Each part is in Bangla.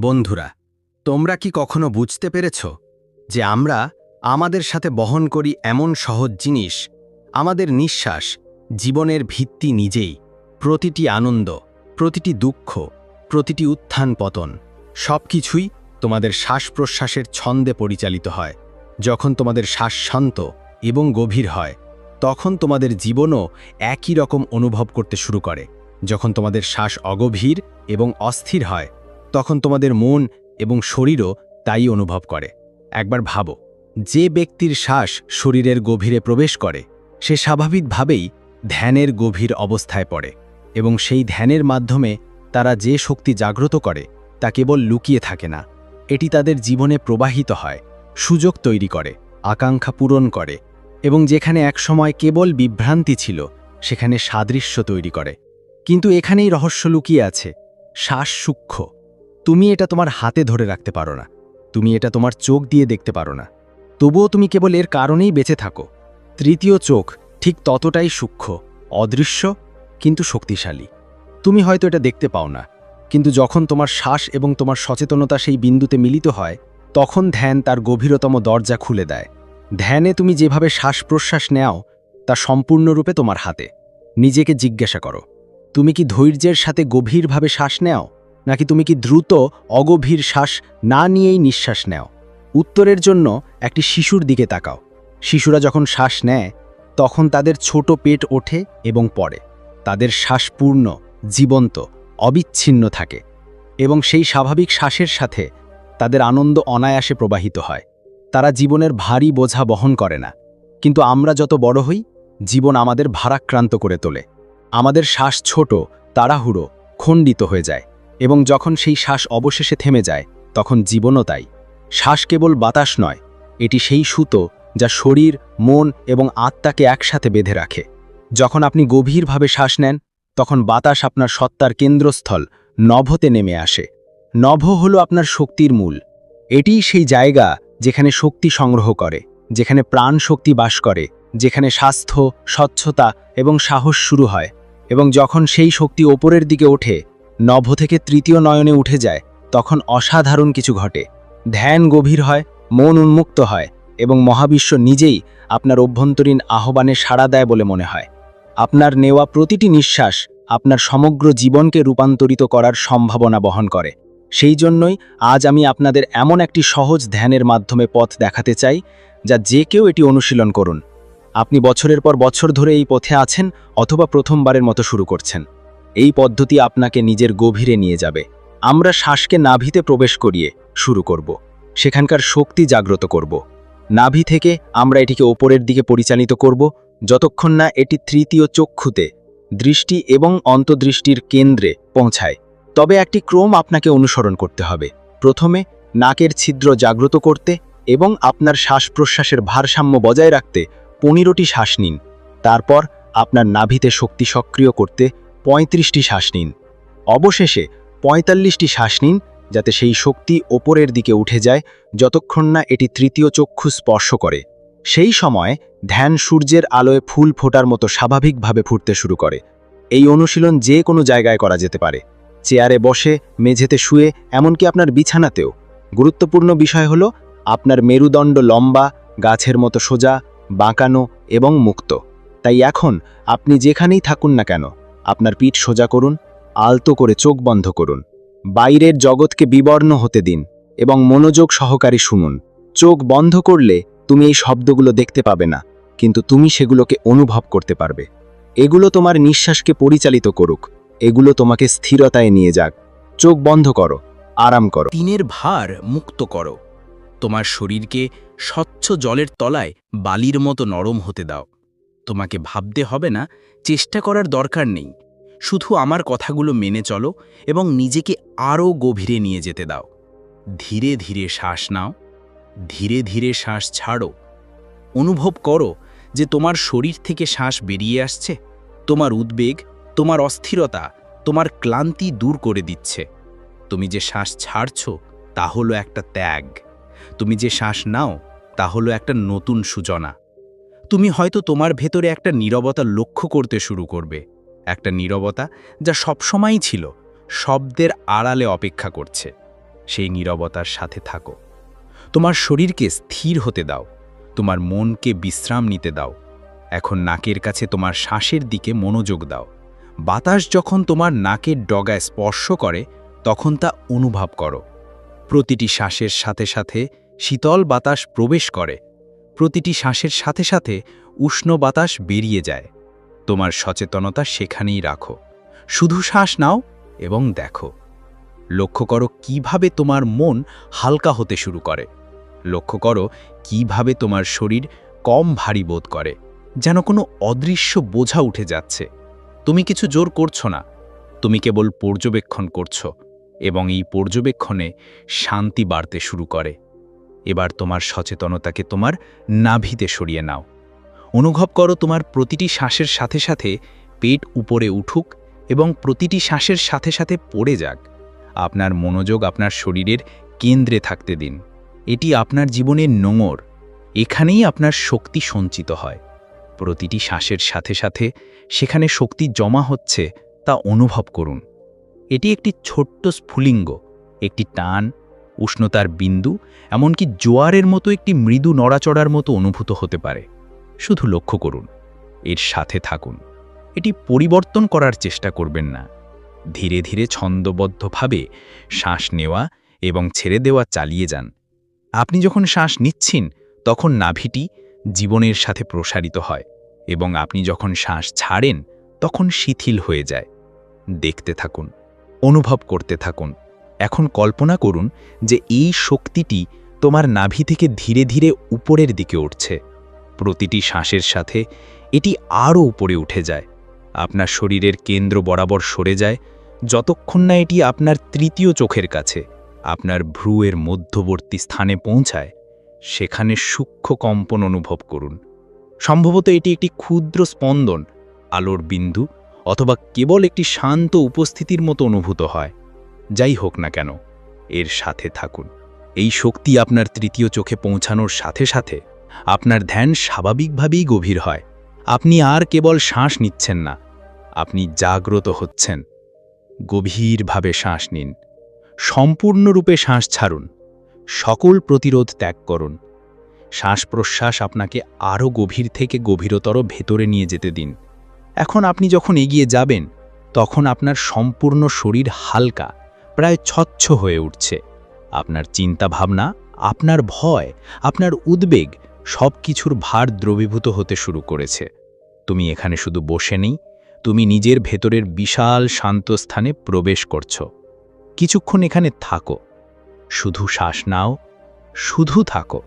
বন্ধুরা, তোমরা কি কখনো বুঝতে পেরেছ যে আমরা আমাদের সাথে বহন করি এমন সহজ জিনিস? আমাদের নিঃশ্বাস, জীবনের ভিত্তি নিজেই। প্রতিটি আনন্দ, প্রতিটি দুঃখ, প্রতিটি উত্থান পতন সব কিছুই তোমাদের শ্বাস প্রশ্বাসের ছন্দে পরিচালিত হয়। যখন তোমাদের শ্বাস শান্ত এবং গভীর হয়, তখন তোমাদের জীবনও একই রকম অনুভব করতে শুরু করে। যখন তোমাদের শ্বাস অগভীর এবং অস্থির হয় তখন তোমাদের মন এবং শরীরও তাই অনুভব করে। একবার ভাবো, যে ব্যক্তির শ্বাস শরীরের গভীরে প্রবেশ করে, সে স্বাভাবিকভাবেই ধ্যানের গভীর অবস্থায় পড়ে এবং সেই ধ্যানের মাধ্যমে তারা যে শক্তি জাগ্রত করে, তা কেবল লুকিয়ে থাকে না। এটি তাদের জীবনে প্রবাহিত হয়, সুযোগ তৈরি করে, আকাঙ্ক্ষা পূরণ করে এবং যেখানে একসময় কেবল বিভ্রান্তি ছিল, সেখানে সাদৃশ্য তৈরি করে। কিন্তু এখানেই রহস্য লুকিয়ে আছে, শ্বাস সূক্ষ্ম। তুমি এটা তোমার হাতে ধরে রাখতে পারো না। তুমি এটা তোমার চোখ দিয়ে দেখতে পারো না। তবুও তুমি কেবল এর কারণেই বেঁচে থাকো। তৃতীয় চোখ ঠিক ততটাই সূক্ষ্ম, অদৃশ্য, কিন্তু শক্তিশালী। তুমি হয়তো এটা দেখতে পাও না, কিন্তু যখন তোমার শ্বাস এবং তোমার সচেতনতা সেই বিন্দুতে মিলিত হয়, তখন ধ্যান তার গভীরতম দরজা খুলে দেয়। ধ্যানে তুমি যেভাবে শ্বাস প্রশ্বাস নেও, তা সম্পূর্ণরূপে তোমার হাতে। নিজেকে জিজ্ঞাসা করো, তুমি কি ধৈর্যের সাথে গভীরভাবে শ্বাস নেও? নাকি তুমি কি দ্রুত অগভীর শ্বাস না নিয়েই নিঃশ্বাস নেও? উত্তরের জন্য একটি শিশুর দিকে তাকাও। শিশুরা যখন শ্বাস নেয়, তখন তাদের ছোট পেট ওঠে এবং পড়ে। তাদের শ্বাস পূর্ণ, জীবন্ত, অবিচ্ছিন্ন থাকে এবং সেই স্বাভাবিক শ্বাসের সাথে তাদের আনন্দ অনায়াসে প্রবাহিত হয়। তারা জীবনের ভারী বোঝা বহন করে না। কিন্তু আমরা যত বড় হই, জীবন আমাদের ভারাক্রান্ত করে তোলে। আমাদের শ্বাস ছোট, তাড়াহুড়ো, খণ্ডিত হয়ে যায়। এবং যখন সেই শ্বাস অবশেষে থেমে যায়, তখন জীবনও তাই। শ্বাস কেবল বাতাস নয়, এটি সেই সুতো যা শরীর, মন এবং আত্মাকে একসাথে বেঁধে রাখে। যখন আপনি গভীরভাবে শ্বাস নেন, তখন বাতাস আপনার সত্তার কেন্দ্রস্থল, নভতে নেমে আসে। নভ হল আপনার শক্তির মূল। এটিই সেই জায়গা যেখানে শক্তি সংগ্রহ করে, যেখানে প্রাণ শক্তি বাস করে, যেখানে স্বাস্থ্য, স্বচ্ছতা এবং সাহস শুরু হয় এবং যখন সেই শক্তি ওপরের দিকে ওঠে নভ থেকে তৃতীয় নয়নে উঠে যায়, তখন অসাধারণ কিছু ঘটে। ধ্যান গভীর হয়, মন উন্মুক্ত হয় এবং মহাবিশ্ব নিজেই আপনার অভ্যন্তরীণ আহ্বানে সাড়া দেয় বলে মনে হয়। আপনার নেওয়া প্রতিটি নিঃশ্বাস আপনার সমগ্র জীবনকে রূপান্তরিত করার সম্ভাবনা বহন করে। সেই জন্যই আজ আমি আপনাদের এমন একটি সহজ ধ্যানের মাধ্যমে পথ দেখাতে চাই, যা যে কেউ এটি অনুশীলন করুন। আপনি বছরের পর বছর ধরে এই পথে আছেন অথবা প্রথমবারের মতো শুরু করছেন। এই পদ্ধতি আপনাকে নিজের গভীরে নিয়ে যাবে। আমরা শ্বাসকে নাভিতে প্রবেশ করিয়ে শুরু করব। সেখানকার শক্তি জাগ্রত করব। নাভি থেকে আমরা এটিকে ওপরের দিকে পরিচালিত করব, যতক্ষণ না এটি তৃতীয় চক্ষুতে দৃষ্টি এবং অন্তদৃষ্টির কেন্দ্রে পৌঁছায়। তবে একটি ক্রম আপনাকে অনুসরণ করতে হবে। প্রথমে নাকের ছিদ্র জাগ্রত করতে এবং আপনার শ্বাস প্রশ্বাসের ভারসাম্য বজায় রাখতে পনেরোটি শ্বাস নিন। তারপর আপনার নাভিতে শক্তি সক্রিয় করতে পঁয়ত্রিশটি শ্বাস নিন। অবশেষে পঁয়তাল্লিশটি শ্বাস নিন যাতে সেই শক্তি ওপরের দিকে উঠে যায় যতক্ষণ না এটি তৃতীয় চক্ষু স্পর্শ করে। সেই সময় ধ্যান সূর্যের আলোয় ফুল ফোটার মতো স্বাভাবিকভাবে ফুটতে শুরু করে। এই অনুশীলন যে কোনো জায়গায় করা যেতে পারে। চেয়ারে বসে, মেঝেতে শুয়ে, এমনকি আপনার বিছানাতেও। গুরুত্বপূর্ণ বিষয় হল আপনার মেরুদণ্ড লম্বা, গাছের মতো সোজা, বাঁকানো এবং মুক্ত। তাই এখন আপনি যেখানেই থাকুন না কেন আপনার পিঠ সোজা করুন, আলতো করে চোখ বন্ধ করুন। বাইরের জগৎকে বিবর্ণ হতে দিন এবং মনোযোগ সহকারী শুনুন। চোখ বন্ধ করলে তুমি এই শব্দগুলো দেখতে পাবে না, কিন্তু তুমি সেগুলোকে অনুভব করতে পারবে। এগুলো তোমার নিঃশ্বাসকে পরিচালিত করুক। এগুলো তোমাকে স্থিরতায় নিয়ে যাক। চোখ বন্ধ করো, আরাম করো। তিনের ভার মুক্ত করো। তোমার শরীরকে স্বচ্ছ জলের তলায় বালির মতো নরম হতে দাও। তোমাকে ভাবতে হবে না, চেষ্টা করার দরকার নেই। শুধু আমার কথাগুলো মেনে চলো এবং নিজেকে আরও গভীরে নিয়ে যেতে দাও। ধীরে ধীরে শ্বাস নাও। ধীরে ধীরে শ্বাস ছাড়ো। অনুভব করো যে তোমার শরীর থেকে শ্বাস বেরিয়ে আসছে, তোমার উদ্বেগ, তোমার অস্থিরতা, তোমার ক্লান্তি দূর করে দিচ্ছে। তুমি যে শ্বাস ছাড়ছ, তা হলো একটা ত্যাগ। তুমি যে শ্বাস নাও, তা হলো একটা নতুন সূচনা। তুমি হয়তো তোমার ভেতরে একটা নীরবতা লক্ষ্য করতে শুরু করবে। একটা নীরবতা যা সবসময়ই ছিল, শব্দের আড়ালে অপেক্ষা করছে। সেই নীরবতার সাথে থাকো। তোমার শরীরকে স্থির হতে দাও। তোমার মনকে বিশ্রাম নিতে দাও। এখন নাকের কাছে তোমার শ্বাসের দিকে মনোযোগ দাও। বাতাস যখন তোমার নাকের ডগায় স্পর্শ করে, তখন তা অনুভব করো। প্রতিটি শ্বাসের সাথে সাথে শীতল বাতাস প্রবেশ করে। প্রতিটি শ্বাসের সাথে সাথে উষ্ণ বাতাস বেরিয়ে যায়। তোমার সচেতনতা সেখানেই রাখো। শুধু শ্বাস নাও এবং দেখো। লক্ষ্য করো কীভাবে তোমার মন হালকা হতে শুরু করে। লক্ষ্য করো কীভাবে তোমার শরীর কম ভারী বোধ করে, যেন কোনো অদৃশ্য বোঝা উঠে যাচ্ছে। তুমি কিছু জোর করছ না। তুমি কেবল পর্যবেক্ষণ করছ এবং এই পর্যবেক্ষণে শান্তি বাড়তে শুরু করে। এবার তোমার সচেতনতাকে তোমার নাভিতে সরিয়ে নাও। অনুভব করো তোমার প্রতিটি শ্বাসের সাথে সাথে পেট উপরে উঠুক এবং প্রতিটি শ্বাসের সাথে সাথে পড়ে যাক। আপনার মনোযোগ আপনার শরীরের কেন্দ্রে থাকতে দিন। এটি আপনার জীবনের নোঙর। এখানেই আপনার শক্তি সঞ্চিত হয়। প্রতিটি শ্বাসের সাথে সাথে সেখানে শক্তি জমা হচ্ছে তা অনুভব করুন। এটি একটি ছোট্ট স্ফুলিঙ্গ, একটি টান, উষ্ণতার বিন্দু, এমনকি জোয়ারের মতো একটি মৃদু নড়াচড়ার মতো অনুভূত হতে পারে। শুধু লক্ষ্য করুন, এর সাথে থাকুন। এটি পরিবর্তন করার চেষ্টা করবেন না। ধীরে ধীরে ছন্দবদ্ধভাবে শ্বাস নেওয়া এবং ছেড়ে দেওয়া চালিয়ে যান। আপনি যখন শ্বাস নিচ্ছেন, তখন নাভিটি জীবনের সাথে প্রসারিত হয় এবং আপনি যখন শ্বাস ছাড়েন, তখন শিথিল হয়ে যায়। দেখতে থাকুন, অনুভব করতে থাকুন। এখন কল্পনা করুন যে এই শক্তিটি তোমার নাভি থেকে ধীরে ধীরে উপরের দিকে উঠছে। প্রতিটি শ্বাসের সাথে এটি আরও উপরে উঠে যায়। আপনার শরীরের কেন্দ্র বরাবর সরে যায়, যতক্ষণ না এটি আপনার তৃতীয় চোখের কাছে, আপনার ভ্রুয়ের মধ্যবর্তী স্থানে পৌঁছায়, সেখানে সূক্ষ্ম কম্পন অনুভব করুন। সম্ভবত এটি একটি ক্ষুদ্র স্পন্দন, আলোর বিন্দু, অথবা কেবল একটি শান্ত উপস্থিতির মতো অনুভূত হয়। যাই হোক না কেন, এর সাথে থাকুন। এই শক্তি আপনার তৃতীয় চোখে পৌঁছানোর সাথে সাথে আপনার ধ্যান স্বাভাবিকভাবেই গভীর হয়। আপনি আর কেবল শ্বাস নিচ্ছেন না, আপনি জাগ্রত হচ্ছেন। গভীরভাবে শ্বাস নিন, সম্পূর্ণরূপে শ্বাস ছাড়ুন, সকল প্রতিরোধ ত্যাগ করুন। শ্বাস প্রশ্বাস আপনাকে আরও গভীর থেকে গভীরতর ভেতরে নিয়ে যেতে দিন। এখন আপনি যখন এগিয়ে যাবেন, তখন আপনার সম্পূর্ণ শরীর হালকা, প্রায় ছচ্ছ হয়ে উঠছে। আপনার চিন্তা ভাবনা আপনার ভয়, আপনার উদ্বেগ সব কিছুর ভার দ্রবীভূত হতে শুরু করেছে। তুমি এখানে শুধু বসে নেই, তুমি নিজের ভেতরের বিশাল শান্ত স্থানে প্রবেশ করছ। কিছুক্ষণ এখানে থাকো। শুধু শ্বাস নাও, শুধু থাকো।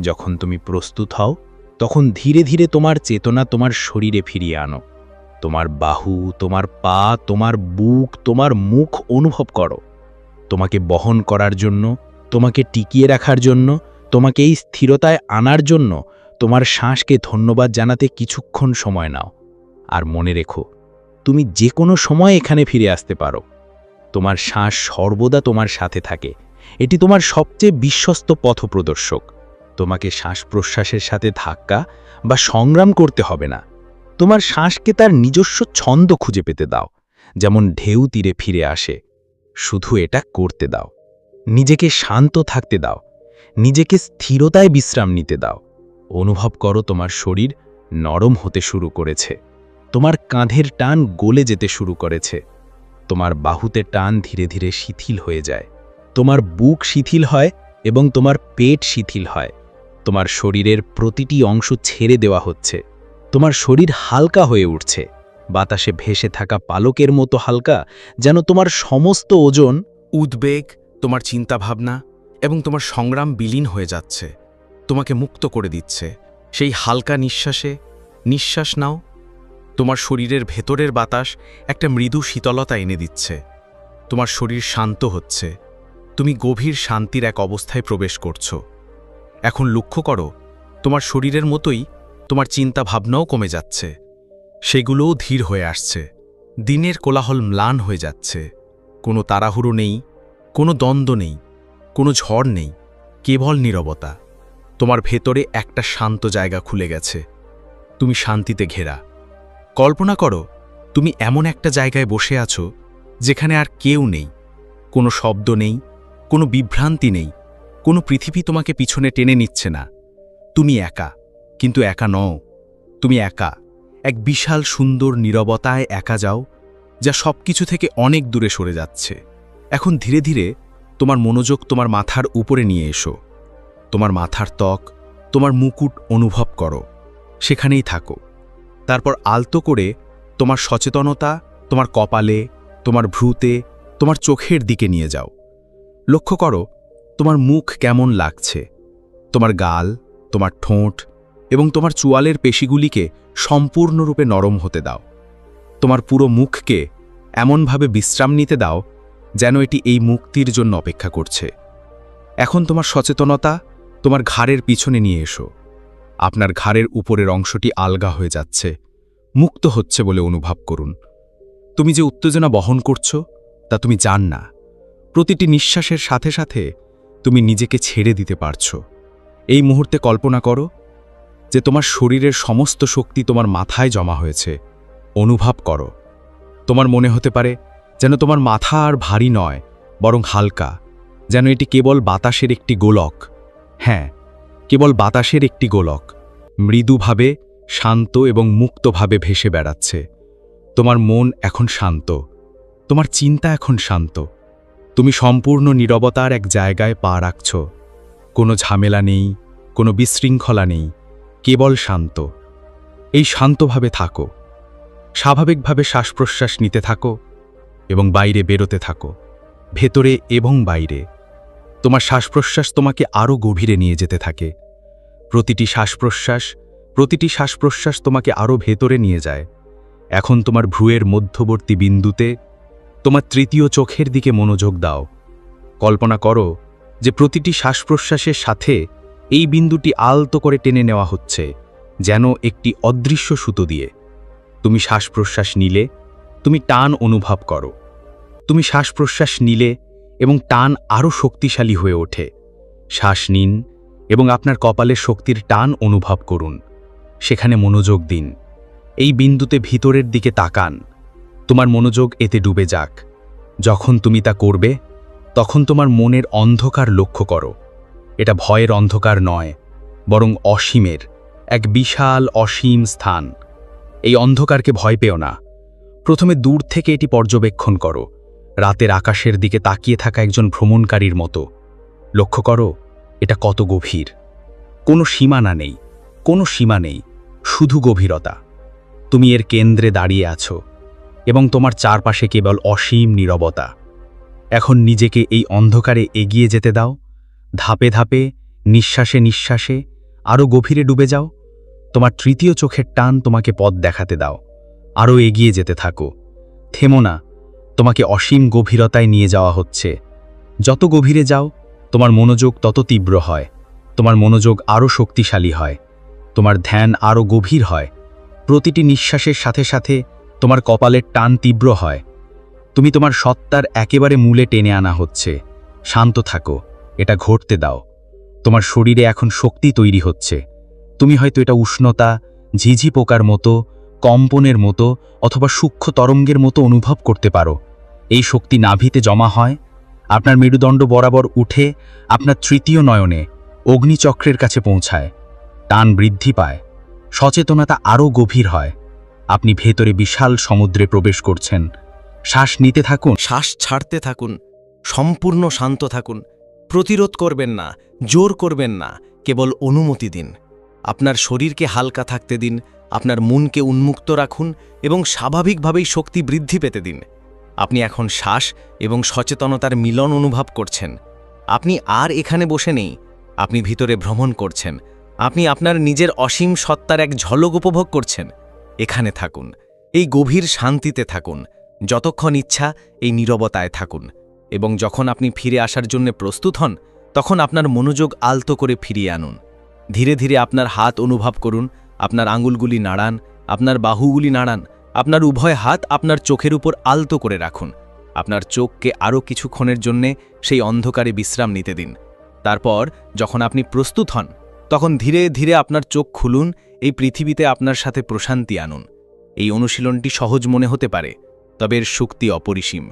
যখন তুমি প্রস্তুত হও, তখন ধীরে ধীরে তোমার চেতনা তোমার শরীরে ফিরিয়ে আনো। তোমার বাহু, তোমার পা, তোমার বুক, তোমার মুখ অনুভব করো। তোমাকে বহন করার জন্য, তোমাকে টিকিয়ে রাখার জন্য তোমাকে এই স্থিরতায় আনার জন্য তোমার শ্বাসকে ধন্যবাদ জানাতে কিছুক্ষণ সময় নাও। আর মনে রেখো, তুমি যে কোনো সময় এখানে ফিরে আসতে পারো। তোমার শ্বাস সর্বদা তোমার সাথে থাকে। এটি তোমার সবচেয়ে বিশ্বস্ত পথপ্রদর্শক। তোমাকে শ্বাস প্রশ্বাসের সাথে ধাক্কা বা সংগ্রাম করতে হবে না। তোমার শ্বাসকে তার নিজস্ব ছন্দ খুঁজে পেতে দাও, যেমন ঢেউ তীরে ফিরে আসে। শুধু এটা করতে দাও। নিজেকে শান্ত থাকতে দাও। নিজেকে স্থিরতায় বিশ্রাম নিতে দাও। অনুভব করো তোমার শরীর নরম হতে শুরু করেছে। তোমার কাঁধের টান গলে যেতে শুরু করেছে। তোমার বাহুতে টান ধীরে ধীরে শিথিল হয়ে যায়। তোমার বুক শিথিল হয় এবং তোমার পেট শিথিল হয়। তোমার শরীরের প্রতিটি অংশ ছেড়ে দেওয়া হচ্ছে। তোমার শরীর হালকা হয়ে উঠছে। বাতাসে ভেসে থাকা পালকের মতো হালকা, যেন তোমার সমস্ত ওজন, উদ্বেগ, তোমার চিন্তাভাবনা এবং তোমার সংগ্রাম বিলীন হয়ে যাচ্ছে। তোমাকে মুক্ত করে দিচ্ছে। সেই হালকা নিঃশ্বাসে, নিঃশ্বাস নাও। তোমার শরীরের ভেতরের বাতাস একটা মৃদু শীতলতা এনে দিচ্ছে। তোমার শরীর শান্ত হচ্ছে। তুমি গভীর শান্তির এক অবস্থায় প্রবেশ করছ। এখন লক্ষ্য করো, তোমার শরীরের মতোই তোমার চিন্তা ভাবনাও কমে যাচ্ছে। সেগুলোও ধীর হয়ে আসছে। দিনের কোলাহল ম্লান হয়ে যাচ্ছে। কোনো তাড়াহুড়ো নেই, কোনো দ্বন্দ্ব নেই। কোনো ঝড় নেই, কেবল নীরবতা। তোমার ভেতরে একটা শান্ত জায়গা খুলে গেছে। তুমি শান্তিতে ঘেরা। কল্পনা করো, তুমি এমন একটা জায়গায় বসে আছো, যেখানে আর কেউ নেই। কোনো শব্দ নেই, কোনো বিভ্রান্তি নেই, কোনো পৃথিবী তোমাকে পিছনে টেনে নিচ্ছে না। তুমি একা, কিন্তু একা নও। তুমি একা, এক বিশাল সুন্দর নীরবতায় একা যাও, যা সব কিছু থেকে অনেক দূরে সরে যাচ্ছে। এখন ধীরে ধীরে তোমার মনোযোগ তোমার মাথার উপরে নিয়ে এসো। তোমার মাথার ত্বক তোমার মুকুট অনুভব করো। সেখানেই থাকো। তারপর আলতো করে তোমার সচেতনতা, তোমার কপালে, তোমার ভ্রুতে, তোমার চোখের দিকে নিয়ে যাও। লক্ষ্য করো, তোমার মুখ কেমন লাগছে। তোমার গাল, তোমার ঠোঁট এবং তোমার চুয়ালের পেশিগুলিকে সম্পূর্ণরূপে নরম হতে দাও। তোমার পুরো মুখকে এমনভাবে বিশ্রাম নিতে দাও যেন এটি এই মুক্তির জন্য অপেক্ষা করছে। এখন তোমার সচেতনতা তোমার ঘাড়ের পিছনে নিয়ে এসো। আপনার ঘাড়ের উপরের অংশটি আলগা হয়ে যাচ্ছে, মুক্ত হচ্ছে বলে অনুভব করুন। তুমি যে উত্তেজনা বহন করছ, তা তুমি জান না। প্রতিটি নিঃশ্বাসের সাথে সাথে তুমি নিজেকে ছেড়ে দিতে পারছ। এই মুহূর্তে কল্পনা করো যে তোমার শরীরের সমস্ত শক্তি তোমার মাথায় জমা হয়েছে। অনুভব করো। তোমার মনে হতে পারে যেন তোমার মাথা আর ভারী নয়, বরং হালকা, যেন এটি কেবল বাতাসের একটি গোলক। হ্যাঁ কেবল বাতাসের একটি গোলক। মৃদুভাবে, শান্ত এবং মুক্তভাবে ভেসে বেড়াচ্ছে। তোমার মন এখন শান্ত। তোমার চিন্তা এখন শান্ত। তুমি সম্পূর্ণ নীরবতার এক জায়গায় পা রাখছ। কোনো ঝামেলা নেই, কোনো বিশৃঙ্খলা নেই, কেবল শান্ত। এই শান্তভাবে থাকো। স্বাভাবিকভাবে শ্বাস প্রশ্বাস নিতে থাকো। এবং বাইরে বেরোতে থাকো, ভেতরে এবং বাইরে। তোমার শ্বাস প্রশ্বাস তোমাকে আরও গভীরে নিয়ে যেতে থাকে। প্রতিটি শ্বাস প্রশ্বাস প্রতিটি শ্বাস প্রশ্বাস তোমাকে আরও ভেতরে নিয়ে যায়। এখন তোমার ভ্রুয়ের মধ্যবর্তী বিন্দুতে তোমার তৃতীয় চোখের দিকে মনোযোগ দাও। কল্পনা করো যে প্রতিটি শ্বাস প্রশ্বাসের সাথে এই বিন্দুটি আলতো করে টেনে নেওয়া হচ্ছে, যেন একটি অদৃশ্য সুতো দিয়ে। তুমি শ্বাস প্রশ্বাস নিলে তুমি টান অনুভব করো। তুমি শ্বাস প্রশ্বাস নিলে এবং টান আরও শক্তিশালী হয়ে ওঠে। শ্বাস নিন এবং আপনার কপালের শক্তির টান অনুভব করুন। সেখানে মনোযোগ দিন। এই বিন্দুতে ভিতরের দিকে তাকান। তোমার মনোযোগ এতে ডুবে যাক। যখন তুমি তা করবে, তখন তোমার মনের অন্ধকার লক্ষ্য করো। এটা ভয়ের অন্ধকার নয়, বরং অসীমের, এক বিশাল অসীম স্থান। এই অন্ধকারকে ভয় পেও না। প্রথমে দূর থেকে এটি পর্যবেক্ষণ করো। রাতের আকাশের দিকে তাকিয়ে থাকা একজন ভ্রমণকারীর মতো। লক্ষ্য করো, এটা কত গভীর। কোনো সীমানা নেই, কোনো সীমা নেই, শুধু গভীরতা। তুমি এর কেন্দ্রে দাঁড়িয়ে আছো, এবং তোমার চারপাশে কেবল অসীম নীরবতা। এখন নিজেকে এই অন্ধকারে এগিয়ে যেতে দাও, ধাপে ধাপে, নিঃশ্বাসে নিঃশ্বাসে আরও গভীরে ডুবে যাও। তোমার তৃতীয় চোখের টান তোমাকে পথ দেখাতে দাও। আরও এগিয়ে যেতে থাকো। থেমো না, তোমাকে অসীম গভীরতায় নিয়ে যাওয়া হচ্ছে। যত গভীরে যাও, তোমার মনোযোগ তত তীব্র হয়। তোমার মনোযোগ আরও শক্তিশালী হয়। তোমার ধ্যান আরও গভীর হয়। প্রতিটি নিঃশ্বাসের সাথে সাথে তোমার কপালের টান তীব্র হয়। তুমি তোমার সত্তার একেবারে মূলে টেনে আনা হচ্ছে। শান্ত থাকো, এটা ঘটতে দাও। তোমার শরীরে এখন শক্তি তৈরি হচ্ছে। তুমি হয়তো এটা উষ্ণতা, ঝিঝি পোকার মতো কম্পনের মতো অথবা সূক্ষ্ম তরঙ্গের মতো অনুভব করতে পারো। এই শক্তি নাভিতে জমা হয়, আপনার মেরুদণ্ড বরাবর উঠে আপনার তৃতীয় নয়নে অগ্নিচক্রের কাছে পৌঁছায়। টান বৃদ্ধি পায়, সচেতনতা আরও গভীর হয়। আপনি ভেতরে বিশাল সমুদ্রে প্রবেশ করছেন। শ্বাস নিতে থাকুন। শ্বাস ছাড়তে থাকুন, সম্পূর্ণ শান্ত থাকুন, প্রতিরোধ করবেন না, জোর করবেন না, কেবল অনুমতি দিন। আপনার শরীরকে হালকা থাকতে দিন আপনার মনকে উন্মুক্ত রাখুন এবং স্বাভাবিকভাবেই শক্তি বৃদ্ধি পেতে দিন। আপনি এখন শ্বাস এবং সচেতনতার মিলন অনুভব করছেন। আপনি আর এখানে বসে নেই। আপনি ভিতরে ভ্রমণ করছেন। আপনি আপনার নিজের অসীম সত্তার এক ঝলক উপভোগ করছেন। এখানে থাকুন। এই গভীর শান্তিতে থাকুন। যতক্ষণ ইচ্ছা এই নীরবতায় থাকুন। এবং যখন আপনি ফিরে আসার জন্য প্রস্তুত হন, তখন আপনার মনোযোগ আলতো করে ফিরিয়ে আনুন। ধীরে ধীরে আপনার হাত অনুভব করুন। আপনার আঙুলগুলি নাড়ান, আপনার বাহুগুলি নাড়ান, আপনার উভয় হাত আপনার চোখের উপর আলতো করে রাখুন। আপনার চোখকে আরও কিছুক্ষণের জন্যে সেই অন্ধকারে বিশ্রাম নিতে দিন। তারপর যখন আপনি প্রস্তুত হন, তখন ধীরে ধীরে আপনার চোখ খুলুন, এই পৃথিবীতে আপনার সাথে প্রশান্তি আনুন। এই অনুশীলনটি সহজ মনে হতে পারে, তবে এর শক্তি অপরিসীম।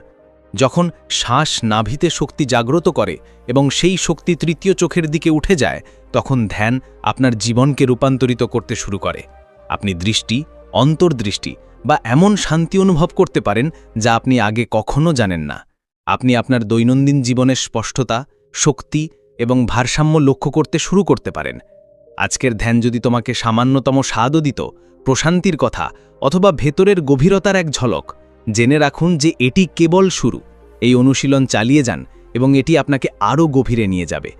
যখন শ্বাস নাভিতে শক্তি জাগ্রত করে এবং সেই শক্তি তৃতীয় চোখের দিকে উঠে যায়, তখন ধ্যান আপনার জীবনকে রূপান্তরিত করতে শুরু করে। আপনি দৃষ্টি, অন্তর্দৃষ্টি বা এমন শান্তি অনুভব করতে পারেন যা আপনি আগে কখনো জানেন না। আপনি আপনার দৈনন্দিন জীবনের স্পষ্টতা, শক্তি এবং ভারসাম্য লক্ষ্য করতে শুরু করতে পারেন। আজকের ধ্যান যদি তোমাকে সামান্যতম স্বাদও দিত, প্রশান্তির কথা অথবা ভেতরের গভীরতার এক ঝলক জেনে রাখুন যে এটি কেবল শুরু। এই অনুশীলন চালিয়ে যান এবং এটি আপনাকে আরও গভীরে নিয়ে যাবে।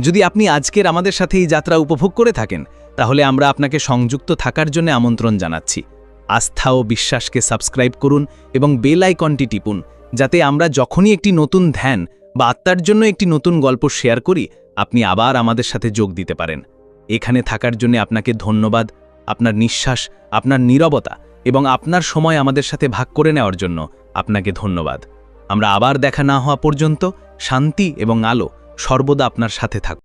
যদি আপনি আজকের আমাদের সাথে এই যাত্রা উপভোগ করে থাকেন, তাহলে আমরা আপনাকে সংযুক্ত থাকার জন্য আমন্ত্রণ জানাচ্ছি। আস্থা ও বিশ্বাসকে সাবস্ক্রাইব করুন এবং বেল আইকনটি টিপুন, যাতে আমরা যখনই একটি নতুন ধ্যান বা আত্মার জন্য একটি নতুন গল্প শেয়ার করি, আপনি আবার আমাদের সাথে যোগ দিতে পারেন। এখানে থাকার জন্য আপনাকে ধন্যবাদ, আপনার নিঃশ্বাস, আপনার নীরবতা এবং আপনার সময় আমাদের সাথে ভাগ করে নেওয়ার জন্য আপনাকে ধন্যবাদ। আমরা আবার দেখা না হওয়া পর্যন্ত শান্তি এবং আলো সর্বদা আপনার সাথে থাকুক।